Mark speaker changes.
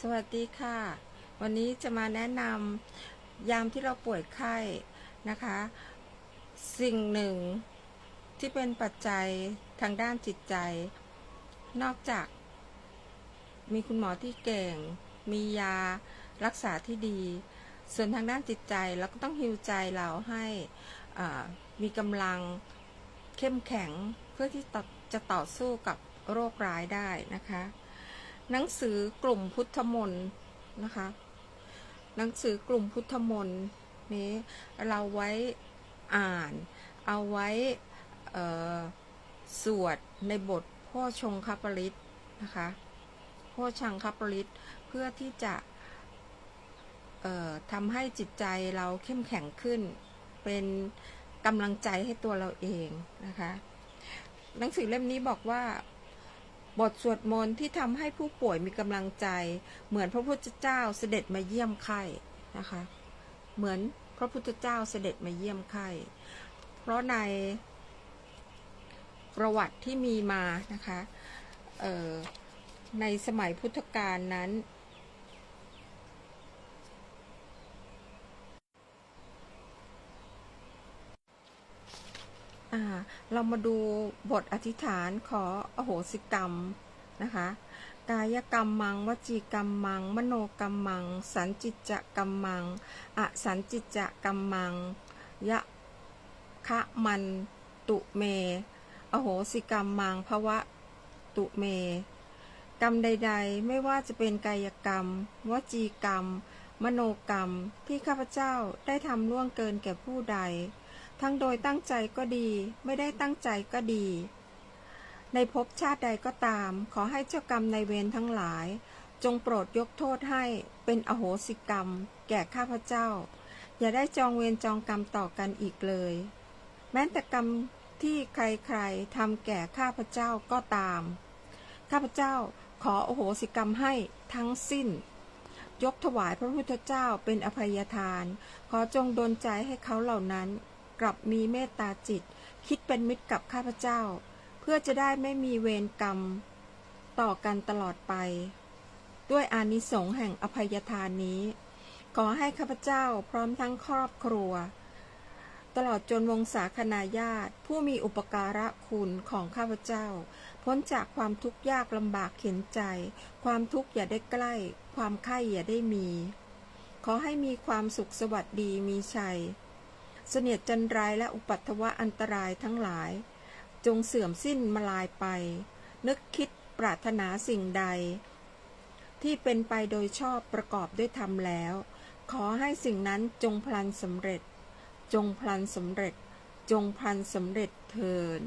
Speaker 1: สวัสดีค่ะ วันนี้จะมาแนะนำยามที่เราป่วยไข้นะคะ สิ่งหนึ่งที่เป็นปัจจัยทางด้านจิตใจ นอกจาก มีคุณหมอที่เก่ง มียารักษาที่ดี ส่วนทางด้านจิตใจเราก็ต้องฮิวใจเราให้มีกำลังเข้มแข็งเพื่อที่จะต่อสู้กับโรคร้ายได้นะคะ หนังสือกลุ่มพุทธมนต์นะคะ หนังสือกลุ่มพุทธมนต์นี้เราไว้อ่าน เอาไว้สวดในบทพ่อชงคปริตนะคะพ่อชังคปริตเพื่อที่จะทำให้จิตใจเราเข้มแข็งขึ้น เป็นกำลังใจให้ตัวเราเองนะคะ หนังสือเล่มนี้บอกว่า บทสวดมนต์ที่ทำให้ผู้ป่วยมีกำลังใจ เหมือนพระพุทธเจ้าเสด็จมาเยี่ยมไข้นะคะ เหมือนพระพุทธเจ้าเสด็จมาเยี่ยมไข้เพราะในประวัติที่มีมานะคะในสมัยพุทธกาลนั้น เรามาดูบทอธิษฐานขออโหสิกรรมนะคะ กายกรรมมัง วจีกรรมมัง มโนกรรมมัง สันจิจจะกรรมมัง อสันจิจจะกรรมมัง ยะคะมันตุเม อโหสิกรรมมังภวะตุเม กรรมใด ๆ ไม่ว่าจะเป็นกายกรรม วจีกรรม มโนกรรมที่ข้าพเจ้าได้ทำล่วงเกินแก่ผู้ใด ทั้งโดยตั้งใจก็ดี ไม่ได้ตั้งใจก็ดี ในภพชาติใดก็ตาม ขอให้เจ้ากรรมในเวรทั้งหลาย จงโปรดยกโทษให้เป็นอโหสิกรรม แก่ข้าพเจ้า อย่าได้จองเวรจองกรรมต่อกันอีกเลย แม้แต่กรรมที่ใครๆทำแก่ข้าพเจ้าก็ตาม ข้าพเจ้าขอโอโหสิกรรมให้ทั้งสิ้น ยกถวายพระพุทธเจ้าเป็นอภัยทาน ขอจงดลใจให้เขาเหล่านั้น กลับมีเมตตาจิต คิดเป็นมิตรกับข้าพเจ้า เพื่อจะได้ไม่มีเวรกรรม ต่อกันตลอดไป ด้วยอานิสงส์แห่งอภัยทานนี้ ขอให้ข้าพเจ้าพร้อมทั้งครอบครัว ตลอดจนวงศาคณาญาติ ผู้มีอุปการะคุณของข้าพเจ้า พ้นจากความทุกข์ยากลำบากเข็นใจ ความทุกข์อย่าได้ใกล้ ความไข้อย่าได้มีขอให้มีความสุขสวัสดีมีชัย เสนียดจันไรายและอุปัตวะอันตรายทั้งหลาย จงเสื่อมสิ้นมาลายไป นึกคิดปรารถนาสิ่งใด ที่เป็นไปโดยชอบประกอบด้วยธรรมแล้ว ขอให้สิ่งนั้นจงพลันสำเร็จ จงพลันสำเร็จ จงพลันสำเร็จเทิน